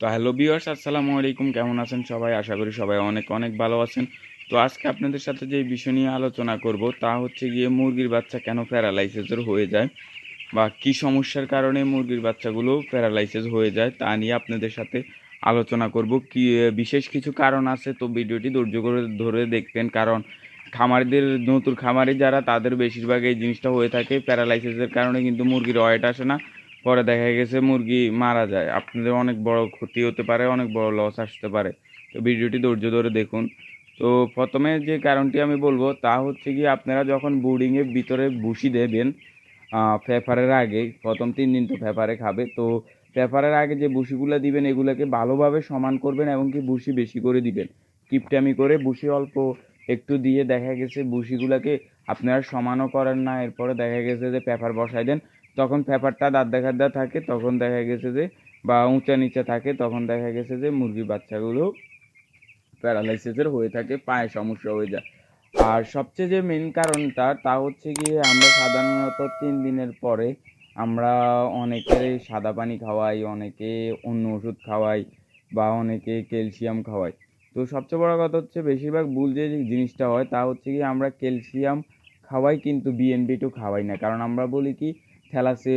তো হ্যালো বিয়ার্স আসসালামু আলাইকুম, কেমন আছেন সবাই? আশা করি সবাই অনেক অনেক ভালো আছেন। তো আজকে আপনাদের সাথে যে বিষয় নিয়ে আলোচনা করব, তা হচ্ছে গিয়ে মুরগির বাচ্চা কেন প্যারালাইসিসের হয়ে যায় বা কি সমস্যার কারণে মুরগির বাচ্চাগুলো প্যারালাইসিস হয়ে যায়, তা নিয়ে আপনাদের সাথে আলোচনা করব। কি বিশেষ কিছু কারণ আছে, তো ভিডিওটি ধৈর্য করে ধরে দেখবেন। কারণ খামারিদের, নতুন খামারি যারা, তাদের বেশিরভাগ এই জিনিসটা হয়ে থাকে প্যারালাইসিসের কারণে, কিন্তু মুরগির ওয়েট আসে না। পরে দেখা গেছে মুরগি মারা যায়। আপনাদের অনেক বড় ক্ষতি হতে পারে, অনেক বড় লস আসতে পারে। তো ভিডিওটি ধৈর্য ধরে দেখুন। তো প্রথমে যে কারণটি আমি বলব, তা হচ্ছে কি আপনারা যখন বোর্ডিংয়ের ভিতরে ভুসি দেবেন পেপারের আগে, প্রথম তিন দিন তো পেপারে খাবে, তো পেপারের আগে যে ভুসিগুলো দিবেন, এগুলোকে ভালোভাবে সমান করবেন এবং কি ভুসি বেশি করে দিবেন। কিপটামি করে ভুসি অল্প একটু দিয়ে দেখা গেছে ভুসিগুলোকে আপনারা সমানও করেন না। এরপরে দেখা গেছে যে পেপার বসাই দেন। তখন পেপারটা দাঁত দেখা দেওয়া থাকে, তখন দেখা গেছে যে, বা উঁচা নিচে থাকে, তখন দেখা গেছে যে, মুরগির বাচ্চাগুলো প্যারালাইসিসের হয়ে থাকে, পায়ে সমস্যা হয়ে যায়। আর সবচেয়ে যে মেন কারণটা, তা হচ্ছে গিয়ে আমরা সাধারণত তিন দিনের পরে আমরা অনেকে সাদা পানি খাওয়াই, অনেকে অন্য ওষুধ খাওয়াই, বা অনেকে ক্যালসিয়াম খাওয়াই। তো সবচেয়ে বড় কথা হচ্ছে, বেশিরভাগ ভুল যে জিনিসটা হয়, তা হচ্ছে কি আমরা ক্যালসিয়াম খাওয়াই, কিন্তু বিএনবি টু খাওয়াই না। কারণ আমরা বলি কি থ্যালাসে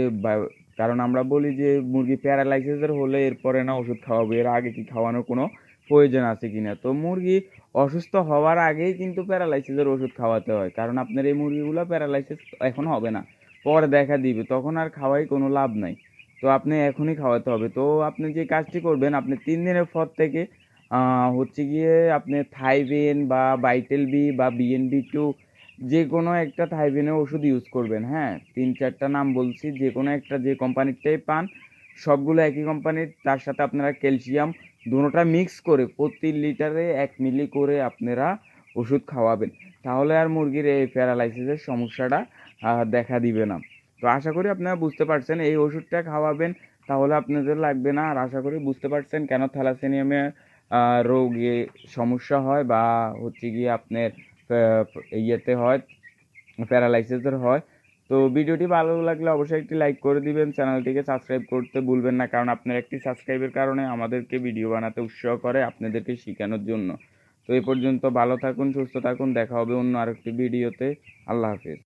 কারণ আমরা বলি যে মুরগি প্যারালাইসিসের হলে এরপরে না ওষুধ খাওয়াবো, এর আগে কি খাওয়ানোর কোনো প্রয়োজন আছে কি না তো মুরগি অসুস্থ হওয়ার আগেই কিন্তু প্যারালাইসিসের ওষুধ খাওয়াতে হয়, কারণ আপনার এই মুরগিগুলো প্যারালাইসিস এখন হবে না, পরে দেখা দিবে, তখন আর খাওয়াই কোনো লাভ নাই। তো আপনি এখনই খাওয়াতে হবে। তো আপনি যে কাজটি করবেন, আপনি তিন দিনের পর থেকে হচ্ছে গিয়ে আপনি থাইবেন বা বাইটেল বি বা বিএনবি টু যে কোনো একটা থাইবেনের ওষুধ ইউজ করবেন হ্যাঁ? তিন, চারটা নাম বলছি যে কোনো একটা যে কোম্পানিরটাই পান, সবগুলো একই কোম্পানির তার সাথে আপনারা ক্যালসিয়াম দুটোটা মিক্স করে প্রতি লিটারে এক মিলি করে আপনারা ওষুধ খাওয়াবেন। তাহলে আর মুরগির এই প্যারালাইসিসের সমস্যাটা দেখা দিবে না। তো আশা করি আপনারা বুঝতে পারছেন, এই ওষুধটা খাওয়াবেন, তাহলে আপনাদের লাগবে না। আর আশা করি বুঝতে পারছেন কেন থ্যালাসেনিয়ামে রোগে সমস্যা হয় বা হচ্ছে গিয়ে আপনার ইয়েতে হয়, প্যারালাইসিসের হয়। তো ভিডিওটি ভালো লাগলে অবশ্যই একটি লাইক করে দিবেন, চ্যানেলটিকে সাবস্ক্রাইব করতে ভুলবেন না, কারণ আপনার একটি সাবস্ক্রাইবের কারণে আমাদেরকে ভিডিও বানাতে উৎসাহ করে আপনাদেরকে শেখানোর জন্য। তো এই পর্যন্ত ভালো থাকুন, সুস্থ থাকুন, দেখা হবে অন্য আরেকটি ভিডিওতে। আল্লাহ হাফিজ।